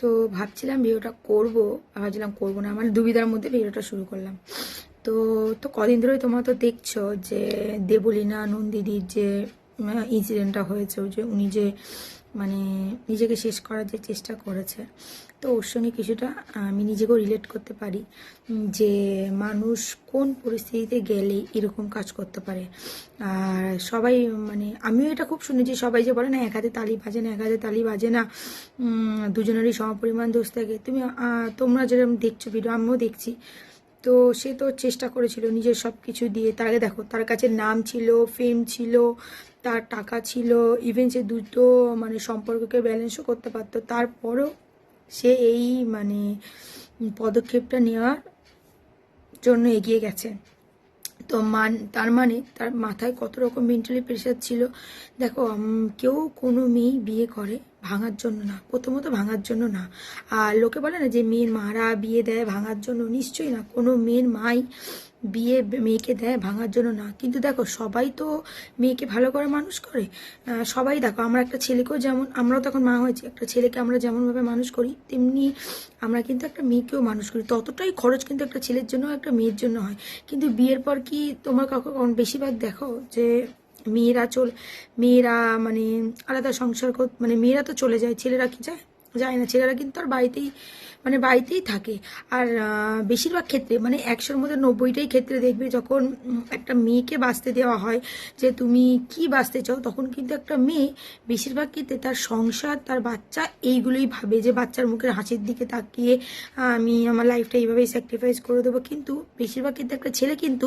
তো ভাবছিলাম ভিডিওটা করব ভাবছিলাম করব না মানে দুবিধার মধ্যে ভিডিওটা শুরু করলাম। তো তো কদিন ধরেই তোমরা তো দেখছ যে দেবলীনা নন্দিদির যে ইনসিডেন্টটা হয়েছে যে উনি যে মানে নিজেকে শেষ করার যে চেষ্টা করেছে, তো ওর সঙ্গে কিছুটা আমি নিজেকেও রিলেট করতে পারি যে মানুষ কোন পরিস্থিতিতে গেলে এরকম কাজ করতে পারে। আর সবাই মানে আমিও এটা খুব শুনেছি সবাই যে বলে না, এক হাতে তালি বাজে না, এক হাতে তালি বাজে না দুজনেরই সমপরিমাণ দোষ থাকে। তুমি তোমরা যেরকম দেখছ ভিডিও আমিও দেখছি। তো সে তো চেষ্টা করেছিল নিজের সব কিছু দিয়ে। তার আগে দেখো, তার কাছে নাম ছিল ফেম ছিল, তার টাকা ছিল ইভেন সে দুটো মানে সম্পর্ককে ব্যালেন্সও করতে পারতো। তারপরেও সে এই মানে পদক্ষেপটা নেওয়ার জন্য এগিয়ে গেছে। তো মান, তার মানে তার মাথায় কত রকম মেন্টালি প্রেশার ছিল। দেখো কেউ কোনো মেয়ে বিয়ে করে ভাঙার জন্য না, প্রথমত ভাঙার জন্য না। আর লোকে বলে না যে মেয়ের মারা বিয়ে দেয় ভাঙার জন্য? নিশ্চয়ই না। কোনো মেয়ের মাই বিয়ে মেয়েকে দেয় ভাঙার জন্য না। কিন্তু দেখো, সবাই তো মেয়েকে ভালো করে মানুষ করে। সবাই দেখো, আমরা একটা ছেলেকেও যেমন আমরাও তখন মা হয়েছি, একটা ছেলেকে আমরা যেমনভাবে মানুষ করি, তেমনি আমরা কিন্তু একটা মেয়েকেও মানুষ করি। ততটাই খরচ কিন্তু একটা ছেলের জন্য একটা মেয়ের জন্য হয়। কিন্তু বিয়ের পর কি তোমার কাউকে কখন, বেশিরভাগ দেখো যে মেয়েরা চল, মেয়েরা মানে আলাদা সংসার কর মানে মেয়েরা তো চলে যায়, ছেলেরা কি যায়? যায় না, ছেলেরা কিন্তু আর বাড়িতেই মানে বাড়িতেই থাকে। আর বেশিরভাগ ক্ষেত্রে মানে একশোর মধ্যে নব্বইটাই ক্ষেত্রে দেখবে যখন একটা মেয়েকে বাঁচতে দেওয়া হয়, যে তুমি কি বাঁচতে চাও, তখন কিন্তু একটা মেয়ে বেশিরভাগ ক্ষেত্রে তার সংসার, তার বাচ্চা এইগুলোই ভাবে যে বাচ্চার মুখের হাসির দিকে তাকিয়ে আমি আমার লাইফটা এইভাবেই স্যাক্রিফাইস করে দেবো। কিন্তু বেশিরভাগ ক্ষেত্রে একটা ছেলে কিন্তু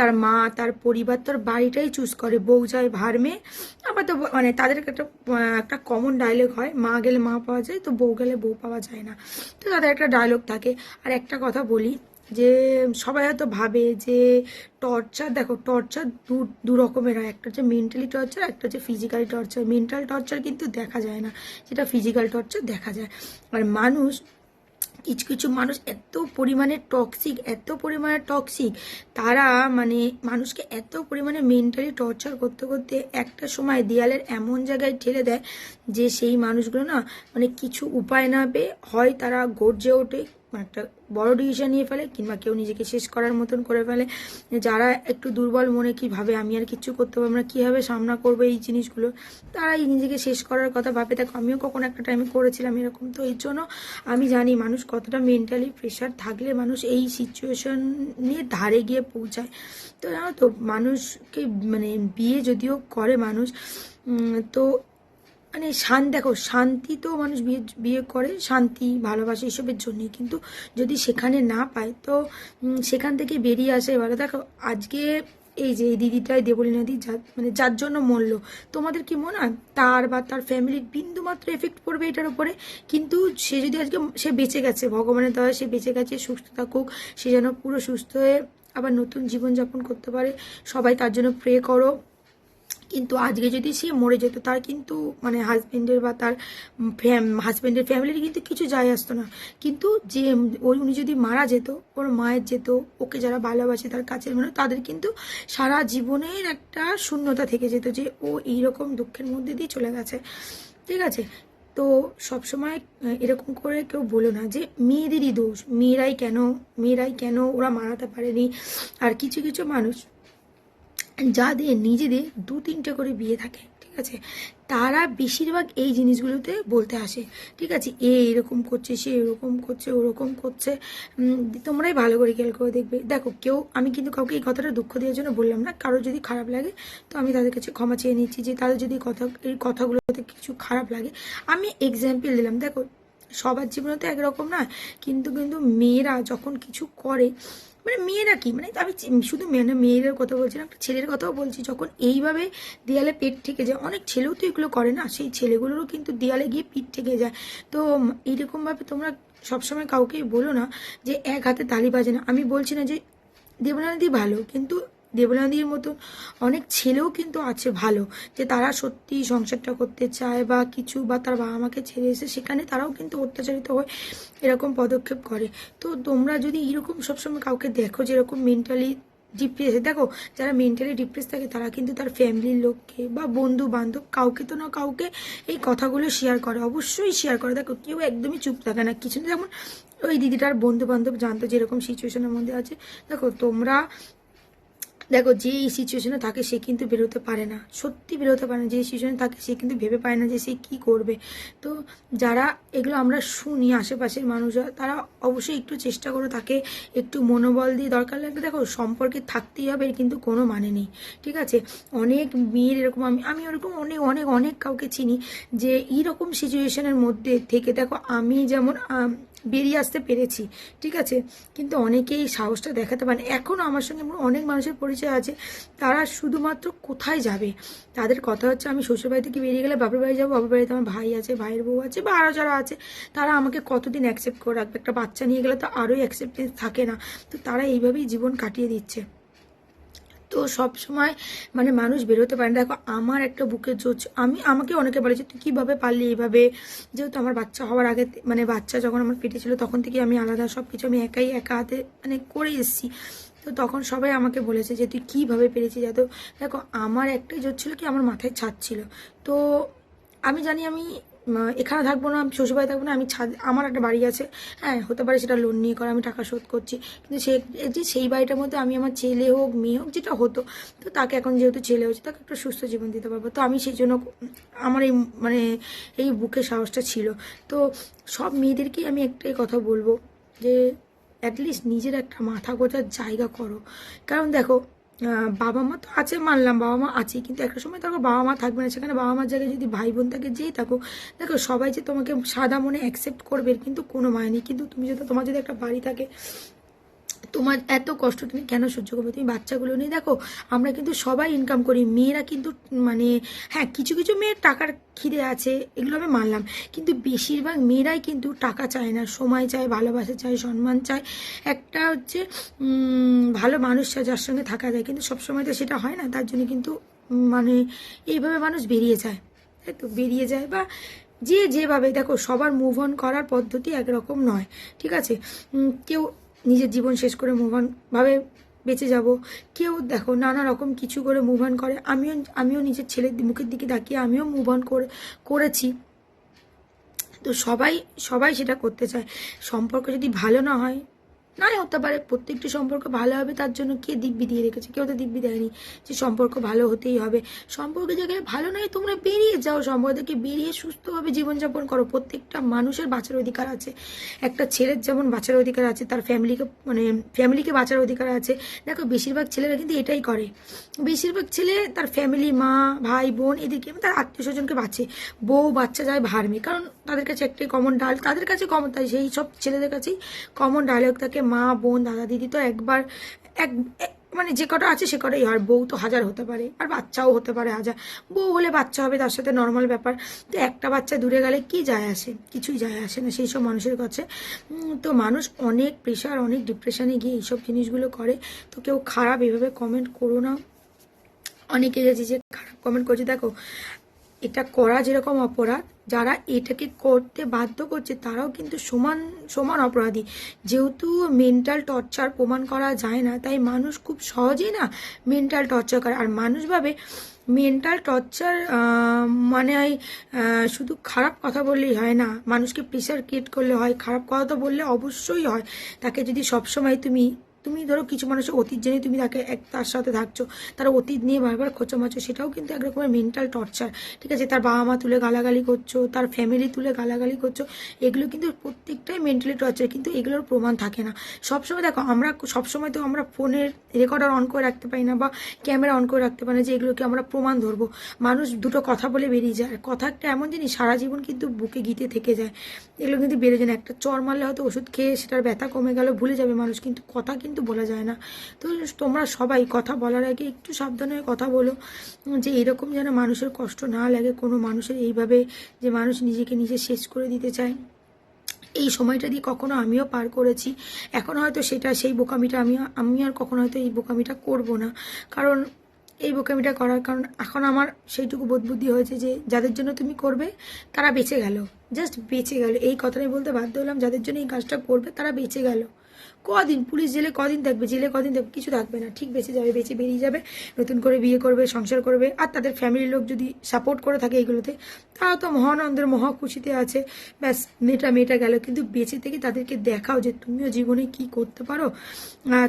তার মা, তার পরিবার, তার বাড়িটাই চুজ করে। বউ যায় ভার মেয়ে। আবার তো মানে তাদের একটা একটা কমন ডায়লগ হয়। মা গেলে মা পাওয়া যায়, তো বউ গেলে বউ পাওয়া যায় না। তো তাদের একটা ডায়লগ থাকে। আর একটা কথা বলি যে, সবাই হয়তো ভাবে যে টর্চার দেখো টর্চার দু রকমের হয়। একটা হচ্ছে মেন্টালি টর্চার একটা হচ্ছে ফিজিক্যালি টর্চার মেন্টাল টর্চার কিন্তু দেখা যায় না। যেটা ফিজিক্যাল টর্চার দেখা যায়। আর মানুষ কিছু কিছু মানুষ এত পরিমাণে টক্সিক এত পরিমাণে টক্সিক তারা মানে মানুষকে এত পরিমাণে মেন্টালি টর্চার করতে করতে একটা সময় দেয়ালের এমন জায়গায় ঠেলে দেয় যে সেই মানুষগুলো না মানে কিছু উপায় না পেয়ে হয় তারা গর্জে ওঠে। একটা বড় ডিসিশন নিয়ে ফেলে কিংবা কেউ নিজেকে শেষ করার মতন করে ফেলে। যারা একটু দুর্বল মনে কি ভাবে আমি আর কিচ্ছু করতে পারব না, কীভাবে সামনা করব এই জিনিসগুলো, তারাই নিজেকে শেষ করার কথা ভাবে। দেখো, আমিও কখনো একটা টাইমে করেছিলাম এরকম। তো এর জন্য আমি জানি মানুষ কতটা মেন্টালি প্রেশার থাকলে মানুষ এই সিচুয়েশন নিয়ে ধারে গিয়ে পৌঁছায়। তো জানো তো, মানুষকে মানে বিয়ে যদিও করে মানুষ তো মানে শান, দেখো, শান্তি তো মানুষ বিয়ে বিয়ে করে, শান্তি, ভালোবাসা এসবের জন্যই। কিন্তু যদি সেখানে না পায়, তো সেখান থেকে বেরিয়ে আসে। এবারে দেখো, আজকে এই যে এই দিদিটাই দেবলী নদী যার মানে যার জন্য মরলো, তোমাদের কি মনে হয়? তার বা তার ফ্যামিলির বিন্দু মাত্র এফেক্ট পড়বে এটার উপরে? কিন্তু সে যদি আজকে সে বেঁচে গেছে, ভগবানের দয়া সে বেঁচে গেছে, সুস্থ থাকুক, সে যেন পুরো সুস্থ হয়ে আবার নতুন জীবনযাপন করতে পারে, সবাই তার জন্য প্রে করো। কিন্তু আজকে যদি সে মরে যেত, তার কিন্তু মানে হাজবেন্ডের বা তার হাজবেন্ডের ফ্যামিলির কিন্তু কিছু যায় আসতো না। কিন্তু যে, ওই উনি যদি মারা যেত, ওর মায়ের যেত, ওকে যারা ভালোবাসে, তার কাছের মানুষ, তাদের কিন্তু সারা জীবনের একটা শূন্যতা থেকে যেত যে, ও এইরকম দুঃখের মধ্যে দিয়ে চলে গেছে। ঠিক আছে? তো সবসময় এরকম করে কেউ বলো না যে, মেয়েদেরই দোষ। মেয়েরাই কেন মেয়েরাই কেন ওরা মারাতে পারেনি? আর কিছু কিছু মানুষ যাদের নিজেদের দু তিনটে করে বিয়ে থাকে, ঠিক আছে? তারা বেশিরভাগ এই জিনিসগুলোতে বলতে আসে, ঠিক আছে? এ এরকম করছে, সে এরকম করছে, ওরকম করছে। তোমরাই ভালো করে খেয়াল করে দেখবে। দেখো, কেউ, আমি কিন্তু কাউকে এই কথাটা দুঃখ দেওয়ার জন্য বললাম না। কারও যদি খারাপ লাগে, তো আমি তাদের কাছে ক্ষমা চেয়ে নিচ্ছি যে তাদের যদি কথা, এই কথাগুলোতে কিছু খারাপ লাগে। আমি এক্সাম্পল দিলাম। দেখো, সবার জীবনে তো একরকম না কিন্তু কিন্তু মেয়েরা যখন কিছু করে মানে মেয়েরা কি? মানে আমি শুধু মেয়ে মেয়েদের কথা বলছি না একটা ছেলের কথাও বলছি। যখন এইভাবে দেয়ালে পেট ঠেকে যায়, অনেক ছেলেও তো এগুলো করে না, সেই ছেলেগুলোরও কিন্তু দেয়ালে গিয়ে পিঠ ঠেকে যায়। তো এইরকমভাবে তোমরা সবসময় কাউকেই বলো না যে এক হাতে তালি বাজে না। আমি বলছি না যে দেবনানদি ভালো, কিন্তু দেবনাদির মতো অনেক ছেলেও কিন্তু আছে ভালো, যে তারা সত্যি সংসারটা করতে চায় বা কিছু, বা তার বাবা মাকে ছেড়ে এসে সেখানে তারাও কিন্তু অত্যাচারিত হয়ে এরকম পদক্ষেপ করে। তো তোমরা যদি এরকম সবসময় কাউকে দেখো যে এরকম মেন্টালি ডিপ্রেস দেখো, যারা মেন্টালি ডিপ্রেস থাকে, তারা কিন্তু তার ফ্যামিলির লোককে বা বন্ধু বান্ধব কাউকে তো না কাউকে এই কথাগুলো শেয়ার করে। অবশ্যই শেয়ার করে। দেখো, কেউ একদমই চুপ থাকে না। কিছু না, যেমন ওই দিদিটার বন্ধু বান্ধব জানতো যেরকম সিচুয়েশনের মধ্যে আছে। দেখো, তোমরা দেখো, যে এই সিচুয়েশনে থাকে সে কিন্তু বেরোতে পারে না। সত্যি বেরোতে পারে না। যে সিচুয়েশনে থাকে সে কিন্তু ভেবে পায় না যে সে কি করবে। তো যারা এগুলো আমরা শুনি, আশেপাশের মানুষরা, তারা অবশ্যই একটু চেষ্টা করো তাকে একটু মনোবল দিয়ে দরকার লাগলে দেখো, সম্পর্কে থাকতেই হবে, এর কিন্তু কোনো মানে নেই। ঠিক আছে? অনেক মেয়ের এরকম আমি আমি ওরকম অনেক অনেক অনেক কাউকে চিনি যে, এইরকম সিচুয়েশনের মধ্যে থেকে দেখো, আমি যেমন বেরিয়ে আসতে পেরেছি, ঠিক আছে? কিন্তু অনেকেই সাহসটা দেখাতে পারেন। এখনও আমার সঙ্গে অনেক মানুষের পরিচয় আছে, তারা শুধুমাত্র কোথায় যাবে? তাদের কথা হচ্ছে, আমি শ্বশুরবাড়ি থেকে বেরিয়ে গেলে বাপের বাড়ি যাব, বাপের বাড়িতে আমার ভাই আছে, ভাইয়ের বউ আছে, বা আরও যারা আছে, তারা আমাকে কতদিন অ্যাকসেপ্ট করে রাখবে? একটা বাচ্চা নিয়ে গেলে তো আরোই অ্যাকসেপ্টেন্স থাকে না। তো তারা এইভাবেই জীবন কাটিয়ে দিচ্ছে। তো সব সময় মানে মানুষ বেরোতে পারে না। দেখো, আমার একটা বুকের জোর। আমি আমাকে অনেকে বলেছে তুই কীভাবে পারলি এইভাবে? যেহেতু আমার বাচ্চা হওয়ার আগে মানে বাচ্চা যখন আমার পেটে ছিল, তখন থেকে আমি আলাদা সব কিছু আমি একাই একা হাতে মানে করে এসেছি। তো তখন সবাই আমাকে বলেছে যে, তুই কীভাবে পেরেছিস? এত দেখো, আমার একটাই জোর ছিল কি, আমার মাথায় ছাদ ছিল। তো আমি জানি আমি এখানে থাকব না, আমি শ্বশুরবাড়ি থাকব না, আমি ছাদ, আমার একটা বাড়ি আছে। হ্যাঁ হতে পারে সেটা লোন নিয়ে করা আমি টাকা শোধ করছি। কিন্তু সে যে সেই বাড়িটার মধ্যে আমি আমার ছেলে হোক, মেয়ে হোক, যেটা হতো, তো তাকে এখন যেহেতু ছেলে হচ্ছে তাকে একটা সুস্থ জীবন দিতে পারব। তো আমি সেই জন্য আমার এই মানে এই বুকে সাহসটা ছিল। তো সব মেয়েদেরকেই আমি একটাই কথা বলব যে অ্যাটলিস্ট নিজের একটা মাথা গোজার জায়গা করো। কারণ দেখো বাবা মা তো আছে মানলাম বাবা মা আছে কিন্তু একটা সময় দেখো বাবা মা থাকবে না। সেখানে বাবা মার জায়গায় যদি ভাই বোন থাকে, যেই থাকো দেখো সবাই যে তোমাকে সাদা মনে অ্যাকসেপ্ট করবে, কিন্তু কোনো মানে নেই। কিন্তু তুমি যদি, তোমার যদি একটা বাড়ি থাকে তোমার এত কষ্ট তুমি কেন সহ্য করবে? তুমি বাচ্চাগুলো নিয়ে দেখো, আমরা কিন্তু সবাই ইনকাম করি। মেয়েরা কিন্তু মানে হ্যাঁ কিছু কিছু মেয়ের টাকার খিদে আছে, এগুলো আমি মানলাম। কিন্তু বেশিরভাগ মেয়েরাই কিন্তু টাকা চায় না, সময় চায়, ভালোবাসা চায়, সম্মান চায়। একটা হচ্ছে ভালো মানুষ চায়, যার সঙ্গে থাকা যায়। কিন্তু সবসময় তো সেটা হয় না, তার জন্য কিন্তু মানে এইভাবে মানুষ বেরিয়ে যায়। তাই তো? বেরিয়ে যায় বা যে যেভাবে, দেখো, সবার মুভ অন করার পদ্ধতি একরকম নয়, ঠিক আছে? কেউ নিজের জীবন শেষ করে মুভানভাবে ভাবে বেঁচে যাব। কেউ দেখো নানা রকম কিছু করে মুভান করে। আমিও আমিও নিজের ছেলের মুখের দিকে তাকিয়ে আমিও মুভান করে, করেছি। তো সবাই সবাই সেটা করতে চায়। সম্পর্ক যদি ভালো না হয় নাই হতে পারে প্রত্যেকটি সম্পর্ক ভালো হবে, তার জন্য কে দিব্যি দিয়ে রেখেছে? কেউ তো দিব্যি দেয়নি যে সম্পর্ক ভালো হতেই হবে। সম্পর্ক যেখানে ভালো নয়, তোমরা বেরিয়ে যাও। সম্পর্ক থেকে বেরিয়ে সুস্থভাবে জীবনযাপন করো। প্রত্যেকটা মানুষের বাঁচার অধিকার আছে। একটা ছেলের যেমন বাঁচার অধিকার আছে, তার ফ্যামিলিকে মানে ফ্যামিলিকে বাঁচার অধিকার আছে। দেখো, বেশিরভাগ ছেলেরা কিন্তু এটাই করে। বেশিরভাগ ছেলে তার ফ্যামিলি মা, ভাই, বোন, এদেরকে তার আত্মীয় স্বজনকে বাঁচে। বউ, বাচ্চা যায় ভার্মে কারণ তাদের কাছে একটাই কমন ডাল, তাদের কাছে কমন তাই সেই সব ছেলেদের কাছেই কমন ডায়লগ থাকে মা, বোন, দাদা, দিদি তো একবার এক, এক- মানে যে কটা আছে সে কটাই। হয় বউ তো হাজার হতে পারে, আর বাচ্চাও হতে পারে হাজার। বউ হলে বাচ্চা হবে, তার সাথে নর্মাল ব্যাপার। তো একটা বাচ্চা দূরে গেলে কি যায় আসে? কিছুই যায় আসে না, সেই সব মানুষের কাছে। তো মানুষ অনেক প্রেশার অনেক ডিপ্রেশনে গিয়ে এইসব জিনিসগুলো করে। তো কেউ খারাপ এভাবে কমেন্ট করো না। অনেকে গেছে যে খারাপ কমেন্ট করছে, দেখো এটা করা যেরকম অপরাধ যারা এটাকে করতে বাধ্য করছে তারাও কিন্তু সমান সমান অপরাধী। যেহেতু মেন্টাল টর্চার প্রমাণ করা যায় না তাই মানুষ খুব সহজেই না মেন্টাল টর্চার করে। আর মানুষ ভাবে মেন্টাল টর্চার মানে হয়, শুধু খারাপ কথা বললেই হয় না মানুষকে প্রেশার ক্রিয়েট করলে হয় খারাপ কথা তো বললে অবশ্যই হয়। তাকে যদি সবসময় তুমি তুমি ধরো কিছু মানুষের অতীত জেনে তুমি তাকে এক, তার সাথে থাকছো, তার অতীত নিয়ে বারবার খোঁচামাছো সেটাও কিন্তু এক রকমের মেন্টাল টর্চার ঠিক আছে? তার বাবা মা তুলে গালাগালি করছ, তার ফ্যামিলি তুলে গালাগালি করছ, এগুলো কিন্তু প্রত্যেকটাই মেন্টালি টর্চার কিন্তু এগুলোর প্রমাণ থাকে না। সবসময় দেখো, আমরা সবসময় তো আমরা ফোনের রেকর্ডার অন করে রাখতে পারি না বা ক্যামেরা অন করে রাখতে পারি না যে এগুলোকে আমরা প্রমাণ ধরবো। মানুষ দুটো কথা বলে বেরিয়ে যায় কথা একটা এমন জিনিস, সারা জীবন কিন্তু বুকে গিতে থেকে যায়। এগুলো কিন্তু বেড়ে যায় না। একটা চর মারলে হয়তো ওষুধ খেয়ে সেটার ব্যথা কমে গেল, ভুলে যাবে মানুষ, কিন্তু কথা কিন্তু বলা যায় না। তো তোমরা সবাই কথা বলার আগে একটু সাবধানে কথা বলো, যে এরকম যেন মানুষের কষ্ট না লাগে, কোনো মানুষের এইভাবে যে মানুষ নিজেকে নিজে শেষ করে দিতে চায়। এই সময়টা দিয়ে কখনো আমিও পার করেছি। এখন হয়তো সেটা, সেই বোকামিটা আমি আমি আর কখনো হয়তো এই বোকামিটা করব না। কারণ এই বোকামিটা করার কারণ, এখন আমার সেইটুকু বোধবুদ্ধি হয়েছে যে যাদের জন্য তুমি করবে, তারা বেঁচে গেল। জাস্ট বেঁচে গেল। এই কথাটাই বলতে বাধ্য হলাম, যাদের জন্য এই কাজটা করবে, তারা বেঁচে গেল। কদিন, পুলিশ জেলে কদিন থাকবে? জেলে কদিন থাকবে? কিছু থাকবে না। ঠিক বেঁচে যাবে, বেঁচে বেরিয়ে যাবে, নতুন করে বিয়ে করবে, সংসার করবে। আর তাদের ফ্যামিলির লোক যদি সাপোর্ট করে থাকে এগুলোতে তারা তো মহানন্দের মহা খুশিতে আছে। ব্যাস, মেয়েটা মেয়েটা গেল। কিন্তু বেঁচে থেকে তাদেরকে দেখাও যে তুমিও জীবনে কি করতে পারো।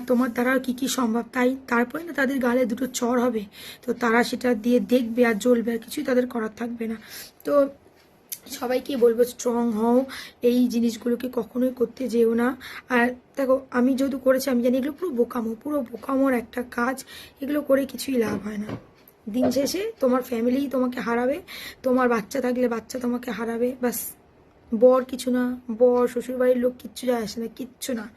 তোমার দ্বারা কি কি সম্ভব? তাই তারপরে না তাদের গালে দুটো চর হবে। তো তারা সেটা দিয়ে দেখবে আর জ্বলবে আর কিছুই তাদের করার থাকবে না। তো সবাইকে বলব স্ট্রং হও। এই জিনিসগুলোকে কখনোই করতে যেও না। আর দেখো, আমি যেহেতু করেছি, আমি জানি এগুলো পুরো বোকামো, পুরো বোকামোর একটা কাজ। এগুলো করে কিছুই লাভ হয় না। দিন শেষে তোমার ফ্যামিলি তোমাকে হারাবে, তোমার বাচ্চা থাকলে বাচ্চা তোমাকে হারাবে বাস বর কিছু না, বর, শ্বশুরবাড়ির লোক কিচ্ছু যায় আসে না, কিচ্ছু না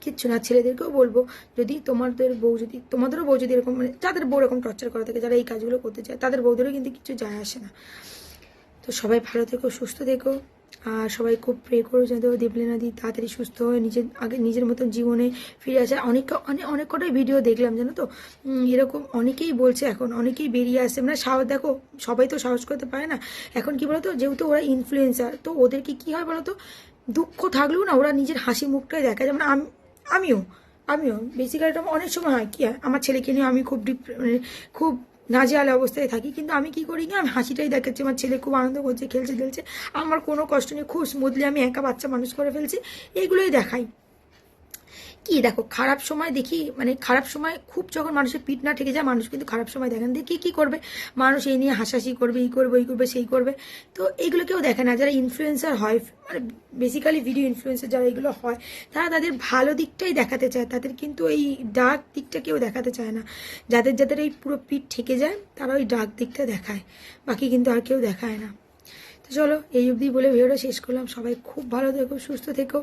কিচ্ছু না। ছেলেদেরকেও বলব, যদি তোমাদের বউ যদি, তোমাদেরও বউ যদি এরকম মানে যাদের বউ এরকম টর্চার করা থাকে, যারা এই কাজগুলো করতে চায়, তাদের বউদেরও কিন্তু কিছু যায় আসে না। তো সবাই ভালো থেকো, সুস্থ থেকো। আর সবাই খুব প্রে করো যেন দেবলীনাদি তাড়াতাড়ি সুস্থ হয়ে নিজের আগে নিজের মতন জীবনে ফিরে আসে অনেক অনেক অনেক কটাই ভিডিও দেখলাম, জানো তো? এরকম অনেকেই বলছে এখন, অনেকেই বেরিয়ে আসছে। মানে সাহস, দেখো, সবাই তো সাহস করতে পারে না। এখন কি বলতো, যেহেতু ওরা ইনফ্লুয়েন্সার তো ওদেরকে কি হয় বলতো? দুঃখ থাকলেও না, ওরা নিজের হাসি মুখটাই দেখা যেমন আম- আমিও আমিও। বেসিক্যালি অনেক সময় হয়, কি আমার ছেলেকে নিয়ে আমি খুব ডিপ মানে খুব নাজেহাল অবস্থায় থাকি। কিন্তু আমি কি করি কি আমি হাসিটাই দেখাচ্ছি। আমার ছেলে খুব আনন্দ করছে, খেলছে খেলছে। আমার কোনো কষ্ট নেই। খুব স্মুথলি আমি একা বাচ্চা মানুষ করে ফেলছি। এগুলোই দেখাই। কি, দেখো, খারাপ সময় দেখি মানে খারাপ সময় খুব যখন মানুষের পিঠ না ঠেকে যায়, মানুষ কিন্তু খারাপ সময় দেখেন দেখি কি করবে? মানুষ এই নিয়ে হাসাহাসি করবে এই করবে এই করবে, সেই করবে। তো এইগুলো কেউ দেখে না। যারা ইনফ্লুয়েন্সার হয় মানে বেসিক্যালি ভিডিও ইনফ্লুয়েন্সার যারা এগুলো হয়, তারা তাদের ভালো দিকটাই দেখাতে চায়। তাদের কিন্তু এই ডার্ক দিকটা কেউ দেখাতে চায় না। যাদের যাদের এই পুরো পিঠ ঠেকে যায়, তারা ওই ডার্ক দিকটা দেখায়। বাকি কিন্তু আর কেউ দেখায় না। তো চলো, এই অবধি বলে ভিডিওটা শেষ করলাম। সবাই খুব ভালো থেকো, সুস্থ থেকো।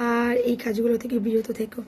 আর এই কাজগুলো থেকে বিরত থেকো।